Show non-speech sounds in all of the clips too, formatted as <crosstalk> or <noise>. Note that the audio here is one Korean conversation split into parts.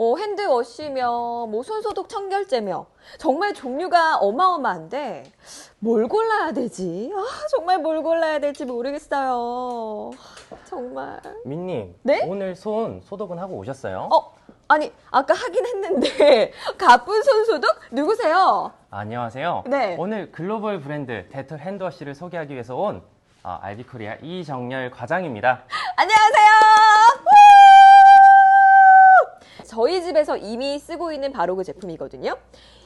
어, 핸드워시며 뭐 손소독 청결제며 정말 종류가 어마어마한데 뭘 골라야 되지? 아, 정말 뭘 골라야 될지 모르겠어요. 정말. 민님, 네? 오늘 손 소독은 하고 오셨어요? 어, 아니 아까 하긴 했는데 <laughs> 가쁜 손소독 누구세요? 안녕하세요. 네. 오늘 글로벌 브랜드 데톨 핸드워시를 소개하기 위해서 온 아, 알비코리아 이정열 과장입니다. 안녕하세요. 저희 집에서 이미 쓰고 있는 바로 그 제품이거든요.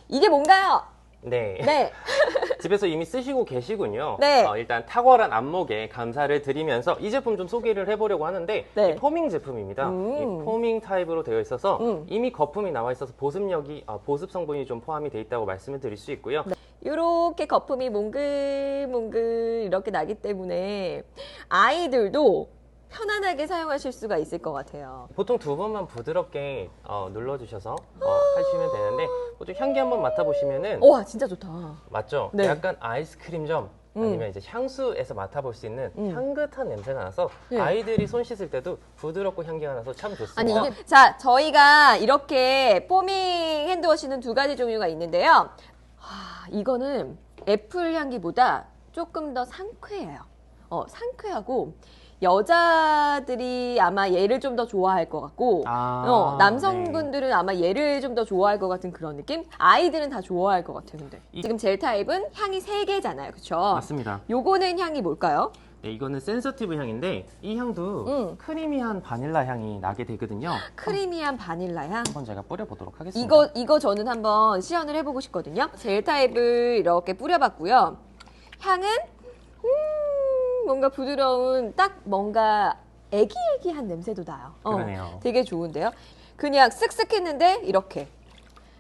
이게 뭔가요? 네. 네. <laughs> 집에서 이미 쓰시고 계시군요. 네. 어, 일단 탁월한 안목에 감사를 드리면서 이 제품 좀 소개를 해보려고 하는데 네. 이 포밍 제품입니다. 음. 이 포밍 타입으로 되어 있어서 음. 이미 거품이 나와 있어서 보습력이 아, 보습 성분이 좀 포함이 돼 있다고 말씀을 드릴 수 있고요. 이렇게 거품이 몽글몽글 이렇게 나기 때문에 아이들도 편안하게 사용하실 수가 있을 것 같아요. 보통 두 번만 부드럽게 어, 눌러주셔서 어, 하시면 되는데 보통 향기 한번 맡아보시면은 와 진짜 좋다. 맞죠? 네. 약간 아이스크림점 음. 아니면 이제 향수에서 맡아볼 수 있는 음. 향긋한 냄새가 나서 네. 아이들이 손 씻을 때도 부드럽고 향기가 나서 참 좋습니다. 아니 이게 자 저희가 이렇게 포밍 핸드워시는 두 가지 종류가 있는데요. 하, 이거는 애플 향기보다 조금 더 상쾌해요. 어 상쾌하고 여자들이 아마 얘를 좀 더 좋아할 것 같고 아, 어, 남성분들은 아마 얘를 좀 더 좋아할 것 같은 그런 느낌? 아이들은 다 좋아할 것 같아요, 근데. 이- 지금 젤 타입은 향이 세개잖아요 그쵸? 맞습니다. 요거는 향이 뭘까요? 네, 이거는 센서티브 향인데 이 향도 음. 크리미한 바닐라 향이 나게 되거든요. <gasps> 크리미한 바닐라 향. 한번 제가 뿌려보도록 하겠습니다. 이거, 이거 저는 한번 시연을 해보고 싶거든요. 젤 타입을 이렇게 뿌려봤고요. 향은, 음, 뭔가 부드러운, 딱 뭔가 애기애기한 냄새도 나요. 어, 그러네요. 되게 좋은데요. 그냥 쓱쓱 했는데, 이렇게.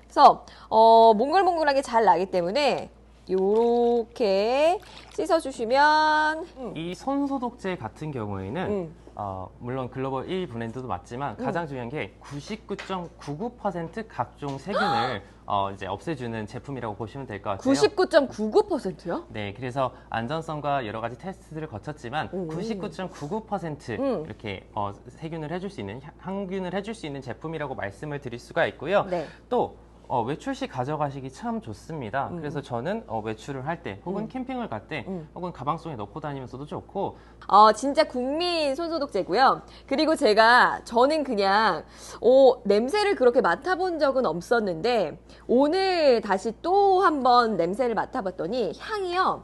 그래서, 어, 몽글몽글하게 잘 나기 때문에, 요렇게 씻어주시면, 음, 이 손소독제 같은 경우에는 음. 어, 물론 글로벌 1 브랜드도 맞지만 가장 중요한 게 99.99% 각종 세균을 어, 이제 없애주는 제품이라고 보시면 될 것 같아요. 99.99%요? 네, 그래서 안전성과 여러 가지 테스트를 거쳤지만 오. 99.99% 음. 이렇게 어, 세균을 해줄 수 있는 향- 항균을 해줄 수 있는 제품이라고 말씀을 드릴 수가 있고요. 네. 또 어, 외출 시 가져가시기 참 좋습니다. 음. 그래서 저는 어, 외출을 할 때, 혹은 음. 캠핑을 갈 때, 음. 혹은 가방 속에 넣고 다니면서도 좋고, 어, 진짜 국민 손소독제고요. 그리고 제가 저는 그냥 어, 냄새를 그렇게 맡아본 적은 없었는데 오늘 다시 또 한번 냄새를 맡아봤더니 향이요.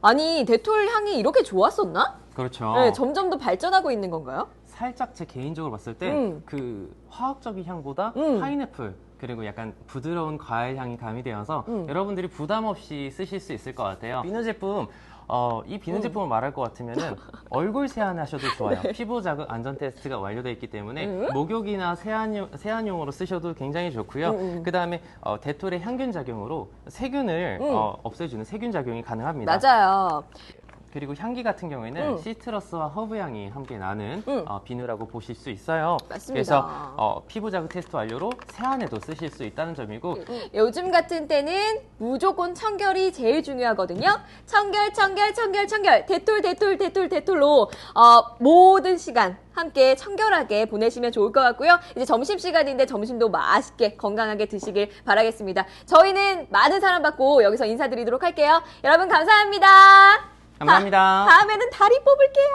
아니 데톨 향이 이렇게 좋았었나? 그렇죠. 네, 점점 더 발전하고 있는 건가요? 살짝 제 개인적으로 봤을 때 음. 그 화학적인 향보다 음. 파인애플 그리고 약간 부드러운 과일 향이 가미되어서 음. 여러분들이 부담 없이 쓰실 수 있을 것 같아요. 비누 제품 어, 이 비누 음. 제품을 말할 것 같으면은 <laughs> 얼굴 세안하셔도 좋아요. 피부 자극 안전 테스트가 완료되어 있기 때문에 네. 음. 목욕이나 세안용, 세안용으로 쓰셔도 굉장히 좋고요. 음, 음. 그 다음에 어, 데톨의 향균 작용으로 세균을 음. 어, 없애주는 세균 작용이 가능합니다. 맞아요. 그리고 향기 같은 경우에는 음. 시트러스와 허브 향이 함께 나는 음. 어, 비누라고 보실 수 있어요. 맞습니다. 그래서 어, 피부 자극 테스트 완료로 세안에도 쓰실 수 있다는 점이고 요즘 같은 때는 무조건 청결이 제일 중요하거든요. 청결, 청결, 청결, 청결. 데톨, 데톨, 데톨, 데톨로 어, 모든 시간 함께 청결하게 보내시면 좋을 것 같고요. 이제 점심 시간인데 점심도 맛있게 건강하게 드시길 바라겠습니다. 저희는 많은 사랑 받고 여기서 인사드리도록 할게요. 여러분 감사합니다. 감사합니다. 다음에는 다리 뽑을게요.